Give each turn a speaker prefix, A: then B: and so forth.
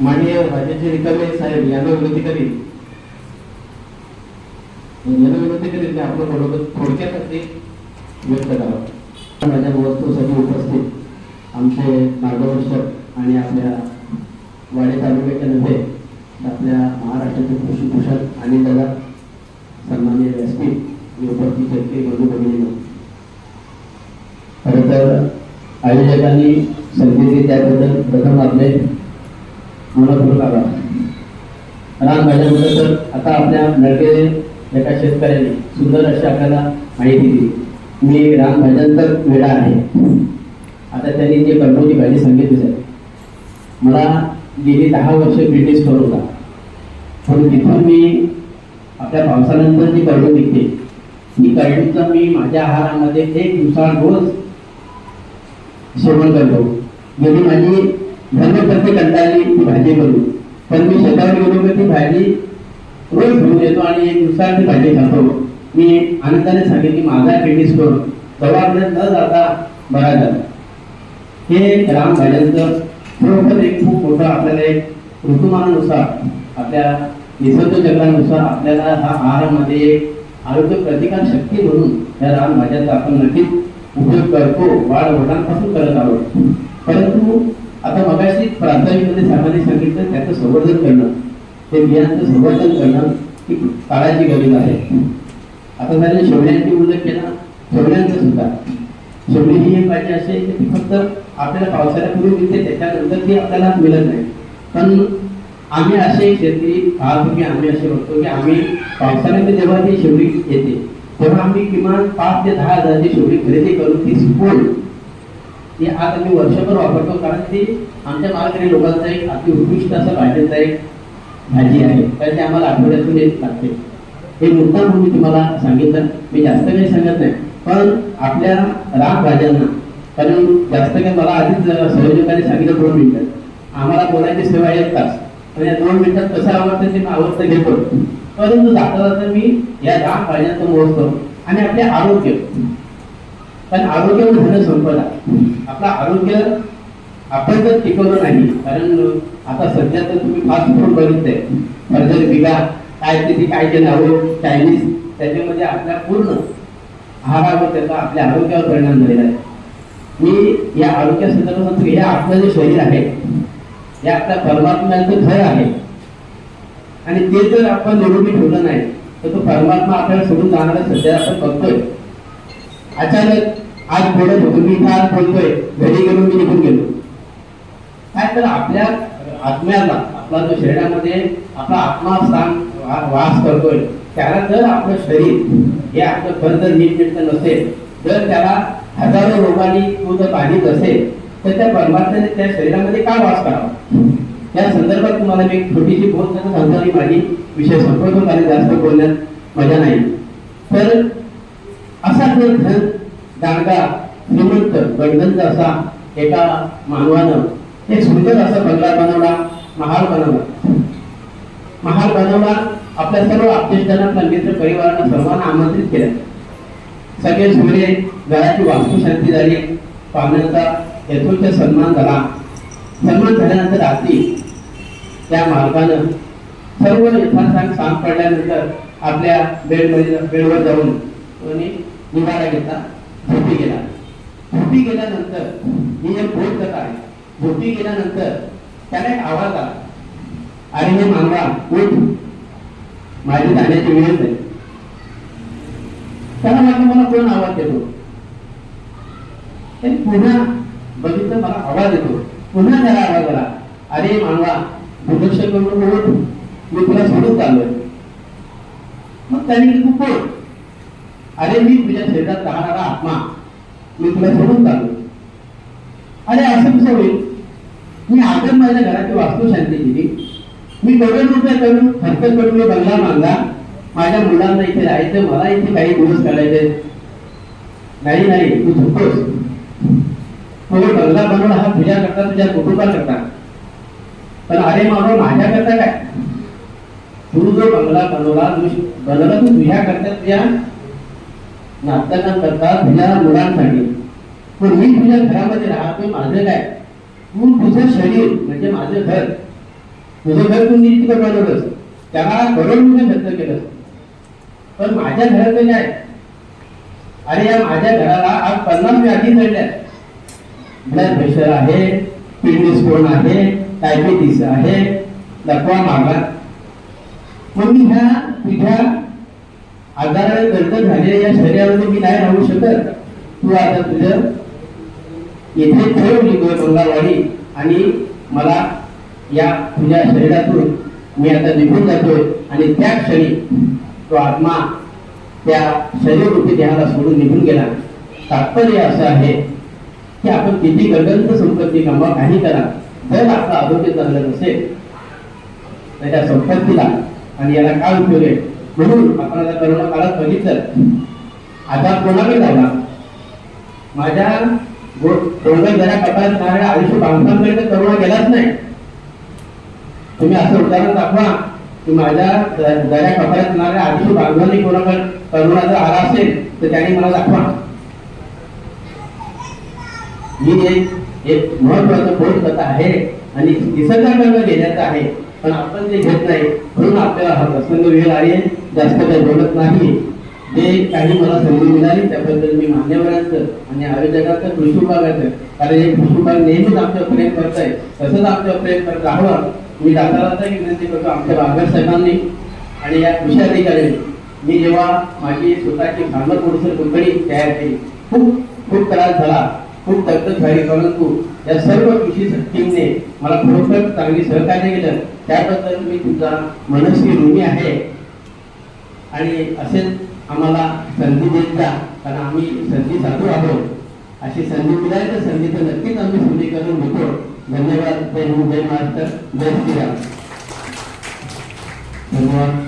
A: माननीय राज्याचे रिकामे साहेब यांना विनंती करीन. यांना विनंती करीन की आपलं बरोबर थोडक्यात ते व्यक्त करावं. माझ्या वस्तूसाठी उपस्थित आमचे मार्गदर्शक आणि आपल्या वाडे तालुक्याच्या नव्हे आपल्या महाराष्ट्राचे कृषी भूषण आणि दादा सन्मान्य व्यासपीठ मी उपस्थित शेतकरी बंधू भगिनी खरं तर आयोजकांनी संधी त्याबद्दल प्रथम आपले मला आभार राम माझ्याबद्दल तर आता आपल्या नडगे एका शेतकऱ्याने सुंदर अशी आपल्याला माहिती दिली. मी राम भाज्यांतर वेळा आहे. आता त्यांनी जे कर्मोची भाजी सांगितली आहे मला गेली दहा वर्ष ब्रिटिश स्टोर होता. पण तिथून मी आपल्या पावसानंतर जी करडू निघते ती करडूचा मी माझ्या आहारामध्ये एक दिवसा रोज सेवन करतो. गेली माझी धर्मपत्नी कंटाळली ती भाजी करू पण मी शेतावर गेलो की ती भाजी रोज घेऊन येतो आणि एक दिवसात ती भाजी खातो मी आनंदाने सांगितली की माझा ब्रिटिश स्कोर दवाखान्यात न जाता बरा झाला. हे राम भाज्यांचं खरोखर एक खूप मोठं आपल्याला एक ऋतुमानानुसार आपल्या निसर्ग चक्रानुसार आपल्याला हा आहारामध्ये एक आरोग्य प्रतिकार शक्ती म्हणून या राम भाज्यांचा आपण नक्कीच उपयोग करतो वाढ वडिलांपासून करत आहोत. परंतु आता मगाशी प्राथमिकमध्ये सामान्य सांगितलं त्याचं संवर्धन करणं. ते बियांचं संवर्धन करणं ही काळाची गरज आहे. आता झाले शेवड्यांची उल्लेख केला शेवड्यांचं सुद्धा. शेवटी ही एक पाहिजे अशी आहे की ती फक्त आपल्याला पावसाळ्यापूर्वी मिळते त्याच्यानंतर ती आपल्याला मिळत नाही. पण आम्ही असे शेतकरी पाहतो की आम्ही असे बघतो की आम्ही पावसाळ्यामध्ये जेव्हा ती शेवडी येते तेव्हा आम्ही किमान पाच ते दहा हजाराची शेवडी खरेदी करून ती सुकवून ती आज आम्ही वर्षभर वापरतो. कारण ती आमच्या मालकरी लोकांचा एक अति उत्कृष्ट असं भाज्याचा एक भाजी आहे. कारण ते आम्हाला आठवड्यातून येत लागते. हे मुद्दा म्हणून मी तुम्हाला सांगितलं. मी जास्त काही सांगत नाही. पण आपल्या राग भाज्यांना कारण जास्त काही मला आधीच संयोजकांनी सांगितलं दोन मिनिटं. आम्हाला बोलायची सेवा एक तास. आणि या दोन मिनिटात कसं आवडतं ते मी आवडतं घेतो परंतु जाता जाता मी या राग भाज्यांचा मोजतो आणि आपले आरोग्य. पण आरोग्य धन संपदा आपलं आरोग्य आपण जर टिकवलं नाही. कारण आता सध्या तर तुम्ही फास्ट फूड बघितलंय. फर्जर बिगा काय तिथे काय जे नावं चायनीज त्याच्यामध्ये आपल्या पूर्ण आहारावर त्याचा आपल्या आरोग्यावर परिणाम झालेला आहे. मी या आरोग्या संदर्भात सांगतो हे आपलं जे शरीर आहे हे आपल्या परमात्म्याचं घर आहे. आणि ते जर आपण निरोगी ठेवलं नाही तर तो परमात्मा आपल्याला सोडून जाणारा सध्या आपण बघतोय. अचानक आज बोलत होतो मी आज बोलतोय. घरी गेलो मी निघून गेलो. काय तर आपल्या आत्म्याला आपला जो शरीरामध्ये आपला आत्मा स्थान वास करतोय त्याला जर आपलं शरीर हे आपलं खरं जर नसेल जर त्याला हजारो रोगांनी तो जर बाधित असेल तर त्या परमात्म्याने त्या शरीरामध्ये काय वास करावा? या संदर्भात तुम्हाला मी एक छोटीशी बोल कसं सांगतो आणि माझी विषय संपवतो कारण जास्त बोलण्यात मजा नाही. तर असा जर धन दांडगा श्रीमंत गणगंज असा एका मानवानं एक सुंदर असा बंगला बनवला महाल बनवला. महाल बनवला आपल्या सर्व आपतेष्टांना आपल्या मित्र परिवारांना सर्वांना आमंत्रित केलं. सगळे सूर्य घराची वास्तुशांती झाली पाहण्याचा यथोचित सन्मान झाला. सन्मान झाल्यानंतर रात्री त्या मालकानं सर्व यथासांग सांग पडल्यानंतर आपल्या बेडमध्ये बेडवर जाऊन आणि निवारा घेतला. झोपी गेला. झोपी गेल्यानंतर ही एक बोध कथा आहे झोपी गेल्यानंतर त्याला एक आवाज आला. अरे हे मानवा उठ. माझी जाण्याची वेळ नाही त्याला म्हटलं मला कोण आवाज देतो? पुन्हा बघितलं मला आवाज येतो. पुन्हा त्याला आवाज आला. अरे मानवा दुर्लक्ष करून उठ. मी तुला सोडून चाललोय. मग त्याने तू कोण अरे मी तुझ्या शरीरात राहणारा आत्मा. मी तुला सोडून चालू अरे असं कसं होईल? मी आजच माझ्या घराची वास्तुशांती केली. मी करोड रुपये करून खर्च करून मी बंगला मागला. माझ्या मुलांना इथे राहायचं मला इथे काही दिवस काढायचे. नाही नाही तू झोपतोस तो बंगला बनवला हा तुझ्या करता तुझ्या कुटुंबाकरता. पण अरे मानव माझ्या करता काय? तू जो बंगला बनवला तू बनवला तू तुझ्या करता तुझ्या नाटकांकरता तुझ्या मुलांसाठी. पण मी तुझ्या घरामध्ये राहतो माझं काय? तू तुझं शरीर म्हणजे माझं घर. तुझं घर तू नीट तिकडे बनवलंस. त्याला करोड रुपये खर्च केलं पण माझ्या घराचं काय? अरे या माझ्या घराला आज पन्नास व्याधी चढल्या ब्लड प्रेशर आहे किडनी स्टोन आहे डायबिटीस आहे लकवा मागा मग मी ह्या तुझ्या आजाराने दर्द झालेल्या या शरीरामध्ये मी नाही राहू शकत. तू आता तुझं येथे ठेवली गंगावाडी आणि मला या तुझ्या शरीरातून मी आता निघून जातोय. आणि त्या क्षणी तो आत्मा त्या शरीररूपी देहाला सोडून निघून गेला. तात्पर्य असं आहे की आपण किती गगंत संपत्ती कमवा काही करा. जर आपलं आरोग्य चांगलं नसेल तर त्या संपत्तीला आणि याला काय उपयोग आहे? म्हणून आपण आता करोना काळात बघितलं. आता कोणाकडे झाला माझ्या डोंगर जरा कपात राहणाऱ्या आयुष्य बांधकामकडे करोना गेलाच नाही. तुम्ही असं उदाहरण दाखवा की माझ्या द- दऱ्या कपात राहणाऱ्या आयुष्य बांधवांनी कोणाकडे करोना जर आला असेल तर त्याने मला दाखवा. ही एक एक महत्वाचं बोध कथा आहे आणि निसर्गाकडनं घेण्याचं आहे पण आपण ते घेत नाही म्हणून आपल्याला हा प्रसंग वेळ आहे जास्त काही बोलत नाही. जे काही मला संधी मिळाली त्याबद्दल मी मान्यवरांचं आणि आयोजकांचं कृषी विभागाचं कारण हे कृषी विभाग नेहमीच आमच्यावर प्रेम करत आहे तसंच आमच्यावर प्रेम करत राहावं. मी दाताराचा विनंती करतो आमच्या बागर साहेबांनी आणि या कृषी अधिकाऱ्यांनी मी जेव्हा माझी स्वतःची फार्मर प्रोड्युसर कंपनी तयार केली खूप खूप त्रास झाला. खूप दगदग झाली परंतु या सर्व कृषी टीमने मला खरोखर चांगली सहकार्य केलं. त्याबद्दल मी तुमचा मनस्वी ऋणी आहे. आणि असेच आम्हाला संधी देत जा कारण आम्ही संधी साधू आहोत. अशी संधी मिळाली तर संधी तर नक्कीच आम्ही संधी करून घेतो. धन्यवाद. जय हिंद जय महाराष्ट्र. जय श्रीराम. धन्यवाद.